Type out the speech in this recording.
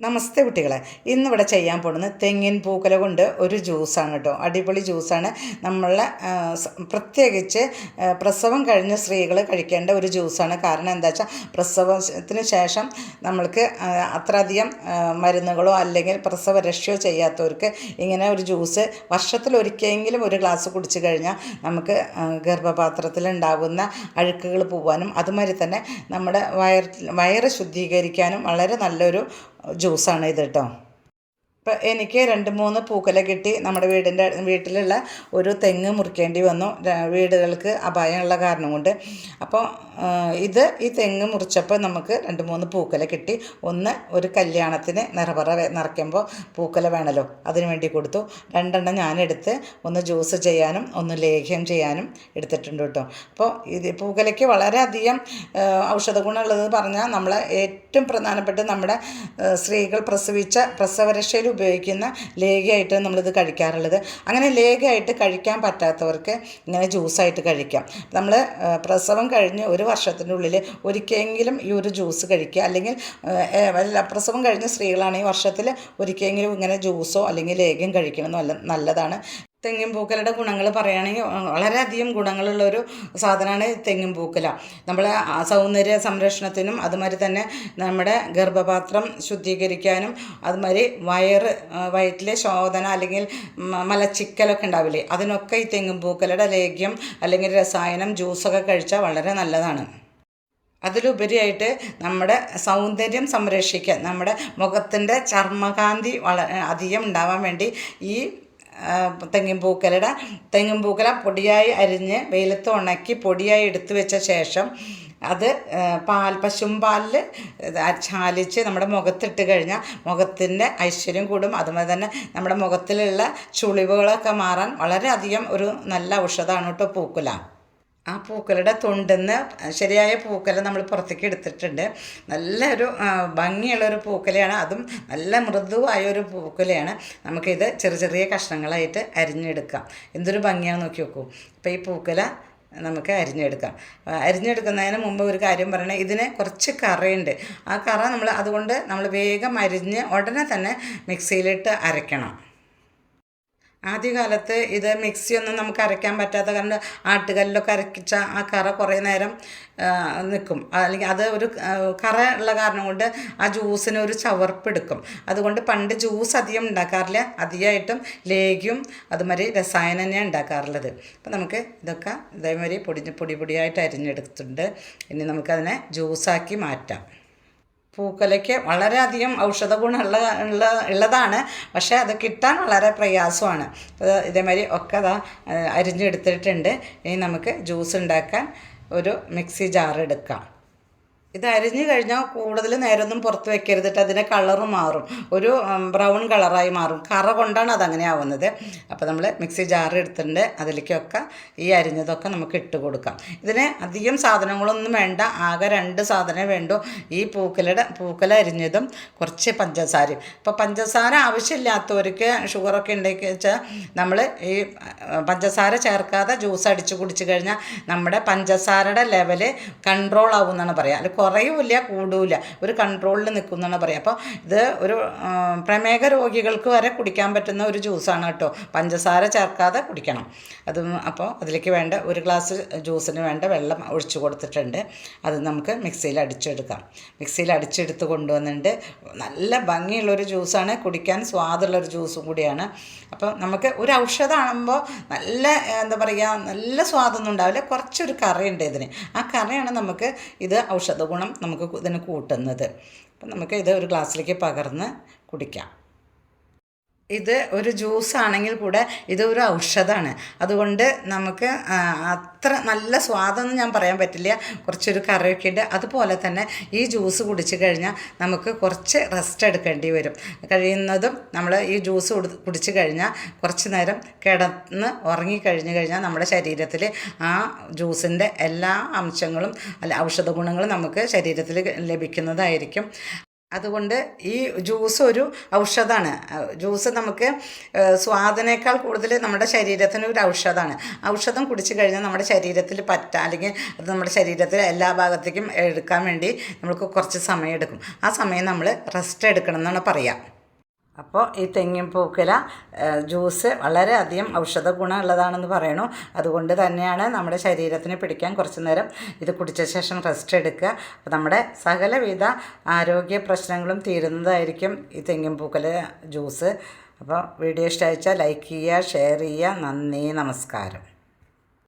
നമസ്തേ കുട്ടികളെ. ഇന്നിവിടെ ചെയ്യാൻ പോകുന്നത് തെങ്ങിൻ പൂക്കല കൊണ്ട് ഒരു ജ്യൂസാണ് കേട്ടോ. അടിപൊളി ജ്യൂസാണ്. നമ്മളെ പ്രത്യേകിച്ച് പ്രസവം കഴിഞ്ഞ സ്ത്രീകൾ കഴിക്കേണ്ട ഒരു ജ്യൂസാണ്. കാരണം എന്താ വെച്ചാൽ പ്രസവത്തിന് ശേഷം നമ്മൾക്ക് അത്രയധികം മരുന്നുകളോ അല്ലെങ്കിൽ പ്രസവ രക്ഷയോ ചെയ്യാത്തവർക്ക് ഇങ്ങനെ ഒരു ജ്യൂസ് വർഷത്തിൽ ഒരിക്കലെങ്കിലും ഒരു ഗ്ലാസ് കുടിച്ചു കഴിഞ്ഞാൽ നമുക്ക് ഗർഭപാത്രത്തിലുണ്ടാകുന്ന അഴുക്കുകൾ പോകാനും അതുമാതിരി തന്നെ നമ്മുടെ വയർ വയറ് ശുദ്ധീകരിക്കാനും വളരെ നല്ലൊരു ജ്യൂസാണ് ഇത് കേട്ടോ. ഇപ്പം എനിക്ക് രണ്ട് മൂന്ന് പൂക്കല കിട്ടി. നമ്മുടെ വീടിന്റെ വീട്ടിലുള്ള ഒരു തെങ്ങ് മുറിക്കേണ്ടി വന്നു. വീടുകൾക്ക് അപായമുള്ള കാരണം കൊണ്ട്. അപ്പോൾ ഇത് ഈ തെങ്ങ് മുറിച്ചപ്പോൾ നമുക്ക് രണ്ട് മൂന്ന് പൂക്കല കിട്ടി. ഒന്ന് ഒരു കല്യാണത്തിന് നിറപറ നിറയ്ക്കുമ്പോൾ പൂക്കല വേണമല്ലോ അതിന് വേണ്ടി കൊടുത്തു. രണ്ടെണ്ണം ഞാനെടുത്ത് ഒന്ന് ജ്യൂസ് ചെയ്യാനും ഒന്ന് ലേഹ്യം ചെയ്യാനും എടുത്തിട്ടുണ്ട് കേട്ടോ. അപ്പോൾ ഇത് പൂക്കലയ്ക്ക് വളരെയധികം ഔഷധ ഗുണമുള്ളത് പറഞ്ഞാൽ നമ്മളെ ഏറ്റവും പ്രധാനപ്പെട്ട നമ്മുടെ സ്ത്രീകൾ പ്രസവിച്ച പ്രസവരക്ഷയിൽ ഉപയോഗിക്കുന്ന ലേഖയായിട്ട് നമ്മളിത് കഴിക്കാറുള്ളത്. അങ്ങനെ ലേഖയായിട്ട് കഴിക്കാൻ പറ്റാത്തവർക്ക് ഇങ്ങനെ ജ്യൂസായിട്ട് കഴിക്കാം. നമ്മൾ പ്രസവം കഴിഞ്ഞ് ഒരു വർഷത്തിന്റെ ഉള്ളിൽ ഒരിക്കലെങ്കിലും ഈ ഒരു ജ്യൂസ് കഴിക്കുക. അല്ലെങ്കിൽ പ്രസവം കഴിഞ്ഞ സ്ത്രീകളാണെങ്കിൽ വർഷത്തിൽ ഒരിക്കലെങ്കിലും ഇങ്ങനെ ജ്യൂസോ അല്ലെങ്കിൽ ലേഖയും കഴിക്കണം നല്ല നല്ലതാണ്. തെങ്ങിൻ പൂക്കലയുടെ ഗുണങ്ങൾ പറയുകയാണെങ്കിൽ വളരെയധികം ഗുണങ്ങളുള്ളൊരു സാധനമാണ് തെങ്ങിൻ പൂക്കല. നമ്മളെ സൗന്ദര്യ സംരക്ഷണത്തിനും അതുമാതിരി തന്നെ നമ്മുടെ ഗർഭപാത്രം ശുദ്ധീകരിക്കാനും അതുമാതിരി വയറ് വയറ്റിലെ ശോധന അല്ലെങ്കിൽ മലച്ചിക്കലൊക്കെ ഉണ്ടാവില്ലേ? അതിനൊക്കെ ഈ തെങ്ങിൻ പൂക്കലയുടെ ലേഖ്യം അല്ലെങ്കിൽ രസായനം ജ്യൂസൊക്കെ കഴിച്ചാൽ വളരെ നല്ലതാണ്. അതിലുപരിയായിട്ട് നമ്മുടെ സൗന്ദര്യം സംരക്ഷിക്കാൻ നമ്മുടെ മുഖത്തിന്റെ ചർമ്മകാന്തി വള അധികം ഉണ്ടാവാൻ വേണ്ടി ഈ തെങ്ങിൻ പൂക്കലയുടെ തെങ്ങിൻ പൂക്കല പൊടിയായി അരിഞ്ഞ് വെയിലത്ത് ഉണക്കി പൊടിയായി എടുത്തു വെച്ച ശേഷം അത് പാൽ പാൽ പാലിൽ ചാലിച്ച് നമ്മുടെ മുഖത്തിട്ട് കഴിഞ്ഞാൽ മുഖത്തിന്റെ ഐശ്വര്യം കൂടും. അതുപോലെ തന്നെ നമ്മുടെ മുഖത്തിലുള്ള ചുളിവുകളൊക്കെ മാറാൻ വളരെയധികം ഒരു നല്ല ഔഷധമാണ് കേട്ടോ പൂക്കുല. ആ പൂക്കളുടെ തൊണ്ടെന്ന് ശരിയായ പൂക്കല നമ്മൾ പുറത്തേക്ക് എടുത്തിട്ടുണ്ട്. നല്ലൊരു ഭംഗിയുള്ള ഭംഗിയുള്ളൊരു പൂക്കലയാണ് അതും നല്ല മൃദുവായ ഒരു പൂക്കലയാണ് നമുക്കിത് ചെറിയ ചെറിയ കഷ്ണങ്ങളായിട്ട് അരിഞ്ഞെടുക്കാം. എന്തൊരു ഭംഗിയാണെന്ന് നോക്കി നോക്കൂ. അപ്പോൾ ഈ പൂക്കല നമുക്ക് അരിഞ്ഞെടുക്കാം. അരിഞ്ഞെടുക്കുന്നതിന് മുമ്പ് ഒരു കാര്യം പറയണേ. ഇതിന് കുറച്ച് കറയുണ്ട്. ആ കറ നമ്മൾ അതുകൊണ്ട് നമ്മൾ വേഗം അരിഞ്ഞ് ഉടനെ തന്നെ മിക്സിയിലിട്ട് അരയ്ക്കണം. ആദ്യകാലത്ത് ഇത് മിക്സിയൊന്നും നമുക്ക് അരയ്ക്കാൻ പറ്റാത്ത കാരണം ആട്ടുകല്ലിലൊക്കെ അരക്കിച്ച ആ കറ കുറേ നേരം നിൽക്കും. അല്ലെങ്കിൽ അത് ഒരു കറ ഉള്ള കാരണം കൊണ്ട് ആ ജ്യൂസിന് ഒരു ചവർപ്പെടുക്കും അതുകൊണ്ട് പണ്ട് ജ്യൂസ് അധികം ഉണ്ടാക്കാറില്ല. അധികമായിട്ടും ലേഗ്യം അതുമാതിരി രസായനം തന്നെയാണ് ഉണ്ടാക്കാറുള്ളത്. അപ്പം നമുക്ക് ഇതൊക്കെ ഇതേമാതിരി പൊടി പൊടി പൊടിയായിട്ട് അരിഞ്ഞെടുത്തിട്ടുണ്ട്. ഇനി നമുക്കതിനെ ജ്യൂസാക്കി മാറ്റാം. പൂക്കലയ്ക്ക് വളരെയധികം ഔഷധ ഗുണമുള്ള ഉള്ള ഉള്ളതാണ്. പക്ഷേ അത് കിട്ടാൻ വളരെ പ്രയാസമാണ്. അത് ഇതേമാതിരി ഒക്കെ അതാ അരിഞ്ഞെടുത്തിട്ടുണ്ട്. ഇനി നമുക്ക് ജ്യൂസ് ഉണ്ടാക്കാൻ ഒരു മിക്സി ജാർ എടുക്കാം. ഇത് അരിഞ്ഞു കഴിഞ്ഞാൽ കൂടുതൽ നേരമൊന്നും പുറത്ത് വെക്കരുതിട്ട് അതിന്റെ കളറ് മാറും. ഒരു ബ്രൗൺ കളറായി മാറും. കറ കൊണ്ടാണ് അതങ്ങനെ ആവുന്നത്. അപ്പോൾ നമ്മൾ മിക്സി ജാർ എടുത്തിട്ടുണ്ട്. അതിലേക്കൊക്കെ ഈ അരിഞ്ഞതൊക്കെ നമുക്ക് ഇട്ട് കൊടുക്കാം. ഇതിന് അധികം സാധനങ്ങളൊന്നും വേണ്ട. ആകെ രണ്ട് സാധനം വേണ്ടു. ഈ പൂക്കലയുടെ പൂക്കല അരിഞ്ഞതും കുറച്ച് പഞ്ചസാരയും. അപ്പോൾ പഞ്ചസാര ആവശ്യമില്ലാത്തവർക്ക് ഷുഗറൊക്കെ ഉണ്ടെങ്കിൽ വെച്ചാൽ നമ്മൾ ഈ പഞ്ചസാര ചേർക്കാതെ ജ്യൂസ് അടിച്ച് കുടിച്ച് കഴിഞ്ഞാൽ നമ്മുടെ പഞ്ചസാരയുടെ ലെവൽ കൺട്രോൾ ആവും എന്നാണ് പറയുക കുറയുമില്ല കൂടുമില്ല ഒരു കൺട്രോളിൽ നിൽക്കും എന്നാണ് പറയുക അപ്പോൾ ഇത് ഒരു പ്രമേഹ രോഗികൾക്ക് വരെ കുടിക്കാൻ പറ്റുന്ന ഒരു ജ്യൂസാണ് കേട്ടോ. പഞ്ചസാര ചേർക്കാതെ കുടിക്കണം. അത് അപ്പോൾ അതിലേക്ക് വേണ്ട ഒരു ഗ്ലാസ് ജ്യൂസിന് വേണ്ട വെള്ളം ഒഴിച്ചു കൊടുത്തിട്ടുണ്ട്. അത് നമുക്ക് മിക്സിയിൽ അടിച്ചെടുക്കാം. മിക്സിയിൽ അടിച്ചെടുത്ത് കൊണ്ടുവന്നിട്ട് നല്ല ഭംഗിയുള്ളൊരു ജ്യൂസാണ് കുടിക്കാൻ സ്വാദുള്ളൊരു ജ്യൂസും കൂടിയാണ്. അപ്പോൾ നമുക്ക് ഒരു ഔഷധമാകുമ്പോൾ നല്ല എന്താ പറയുക നല്ല സ്വാദൊന്നും ഉണ്ടാവില്ല. കുറച്ചൊരു കറി ഉണ്ട് ഇതിന്. ആ കറിയാണ് നമുക്ക് ഇത് ഔഷധ ഗുണം നമുക്ക് ഇതിന് കൂട്ടുന്നത്. അപ്പം നമുക്ക് ഇത് ഒരു ഗ്ലാസ്സിലേക്ക് പകർന്ന് കുടിക്കാം. ഇത് ഒരു ജ്യൂസ് ആണെങ്കിൽ കൂടെ ഇത് ഒരു ഔഷധമാണ്. അതുകൊണ്ട് നമുക്ക് അത്ര നല്ല സ്വാദൊന്നും ഞാൻ പറയാൻ പറ്റില്ല. കുറച്ചൊരു കറിയൊക്കെ ഉണ്ട്. അതുപോലെ തന്നെ ഈ ജ്യൂസ് കുടിച്ചു കഴിഞ്ഞാൽ നമുക്ക് കുറച്ച് റെസ്റ്റ് എടുക്കേണ്ടി വരും. കഴിയുന്നതും നമ്മൾ ഈ ജ്യൂസ് കുടിച്ചു കഴിഞ്ഞാൽ കുറച്ച് നേരം കിടന്ന് ഉറങ്ങിക്കഴിഞ്ഞ് കഴിഞ്ഞാൽ നമ്മുടെ ശരീരത്തിൽ ആ ജ്യൂസിന്റെ എല്ലാ അംശങ്ങളും അല്ല ഔഷധ ഗുണങ്ങളും നമുക്ക് ശരീരത്തിൽ ലഭിക്കുന്നതായിരിക്കും. അതുകൊണ്ട് ഈ ജ്യൂസ് ഒരു ഔഷധമാണ്. ജ്യൂസ് നമുക്ക് സ്വാദനേക്കാൾ കൂടുതൽ നമ്മുടെ ശരീരത്തിന് ഒരു ഔഷധമാണ്. ഔഷധം കുടിച്ചു കഴിഞ്ഞാൽ നമ്മുടെ ശരീരത്തിൽ പറ്റ അല്ലെങ്കിൽ അത് നമ്മുടെ ശരീരത്തിൽ എല്ലാ ഭാഗത്തേക്കും എടുക്കാൻ വേണ്ടി നമുക്ക് കുറച്ച് സമയം എടുക്കും. ആ സമയം നമ്മൾ റെസ്റ്റ് എടുക്കണം എന്നാണ് പറയുക അപ്പോൾ ഈ തെങ്ങിൻ പൂക്കല ജ്യൂസ് വളരെയധികം ഔഷധ ഗുണമുള്ളതാണെന്ന് പറയണു അതുകൊണ്ട് തന്നെയാണ് നമ്മുടെ ശരീരത്തിന് പിടിക്കാൻ കുറച്ച് നേരം ഇത് കുടിച്ച ശേഷം റെസ്റ്റ് എടുക്കുക. അപ്പോൾ നമ്മുടെ സകലവിധ ആരോഗ്യ പ്രശ്നങ്ങളും തീരുന്നതായിരിക്കും ഈ തെങ്ങിൻ പൂക്കല ജ്യൂസ്. അപ്പോൾ വീഡിയോ ഇഷ്ടമായിച്ചാൽ ലൈക്ക് ചെയ്യുക ഷെയർ ചെയ്യുക. നന്ദി നമസ്കാരം.